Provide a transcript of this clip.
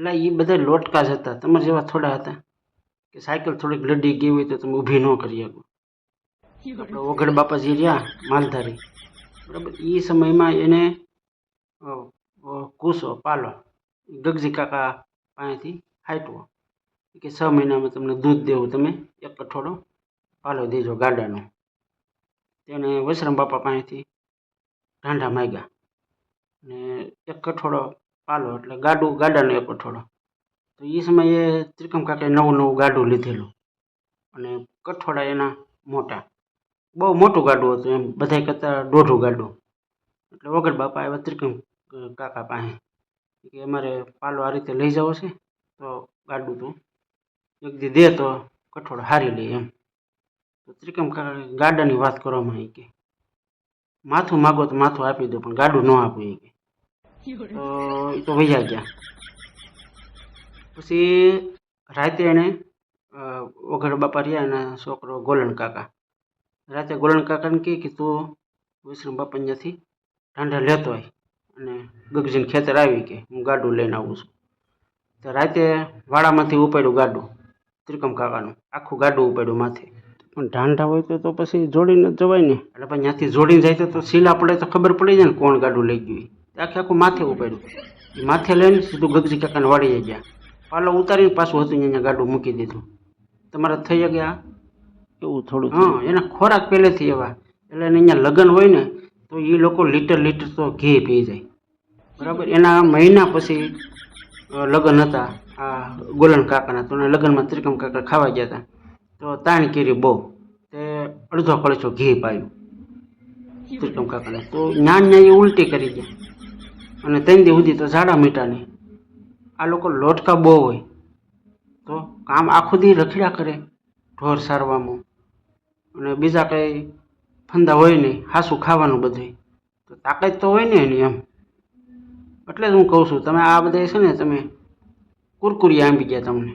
એટલે એ બધા લોટકા જ હતા. તમારા જેવા થોડા હતા. કે સાયકલ થોડીક લડી ગઈ હોય તો તમે ઊભી ન કરી શકો. આપણે ઓગડ બાપાજી રહ્યા, માલધારી. બરાબર? એ સમયમાં એને કૂસો, પાલો ગગજી કાકા પાસેથી હાટવો કે, છ મહિનામાં તમને દૂધ દેવું. તમે એક કઠોળો પાલો દેજો ગાડાનો. તેને વૈશ્રમ બાપા પાસેથી ઢાંઢા માગ્યા. અને એક કઠોળો પાલો એટલે ગાડું, ગાડાનો એક કઠોળો તો એ સમયે ત્રિકમ કાકાએ નવું નવું ગાડું લીધેલું અને કઠોળા એના મોટા. બહુ મોટું ગાડું હતું એમ, બધાય કરતાં દોઢું ગાડું. એટલે વગર બાપા આવ્યા ત્રિકમ કાકા પાસે કે અમારે પાલો આ રીતે લઈ જવો છે, તો ગાડું તું એક દી દે તો કઠોળ હારી લે એમ. તો ત્રિકમ કાકા ગાડાની વાત કરવામાં આવી કે, માથું માગો તો માથું આપી દો, પણ ગાડું ન આપું એ કે. તો એ તો વૈયા ગયા પછી રાતે એને વઘડ બાપા રહ્યા એના છોકરો ગોલણ કાકા. રાતે ગોલણ કાકાને કહે કે તું વિશ્રમ બાપા ત્યાંથી ઠંડા લેતો હોય અને ગગજીને ખેતર આવી કે હું ગાડું લઈને આવું છું. તો રાતે વાડામાંથી ઉપાડ્યું ગાડું, ત્રિકમ કાકાનું. આખું ગાડું ઉપાડ્યું માથે. પણ ઢાંઢા હોય તો તો પછી જોડીને જવાય ને. એટલે પછી ત્યાંથી જોડીને જાય તો સીલા પડે તો ખબર પડી જાય ને કોણ ગાડું લઈ ગયું આખે આખું માથે ઉપાડ્યું. માથે લઈને સીધું ગગજી કાકાને વાળીએ ગયા. પાલો ઉતારીને પાછું હતું અહીંયા ગાડું મૂકી દીધું. તમારા થઈ ગયા? એવું થોડું હા એના ખોરાક પહેલેથી એવા. એટલે એને અહીંયા લગ્ન હોય ને તો એ લોકો લીટર લીટર તો ઘી પી જાય. બરાબર? એના મહિના પછી લગ્ન હતા આ ગોલન કાકાના તો લગ્નમાં ત્રિકમ કાકા ખાવા ગયા હતા. તો તાણ કેરી બહુ. તે અડધો કળશો ઘી પાયું. ત્રિકમ કાકાને. તો જ્ઞાન ને એ ઉલટી કરી ગયા. અને ત્રણ દી સુધી તો ઝાડા મીઠા નહીં. આ લોકો લોટકા બહુ હોય. તો કામ આખું દી રખડ્યા કરે ઢોર સારવામાં. અને બીજા કંઈ ફંદા હોય નહીં, હાસું ખાવાનું બધું. તો તાકાત તો હોય ને એની એમ. એટલે જ હું કહું છું, તમે આ બધા છે ને, તમે કુરકુરિયા આંબી ગયા તમને.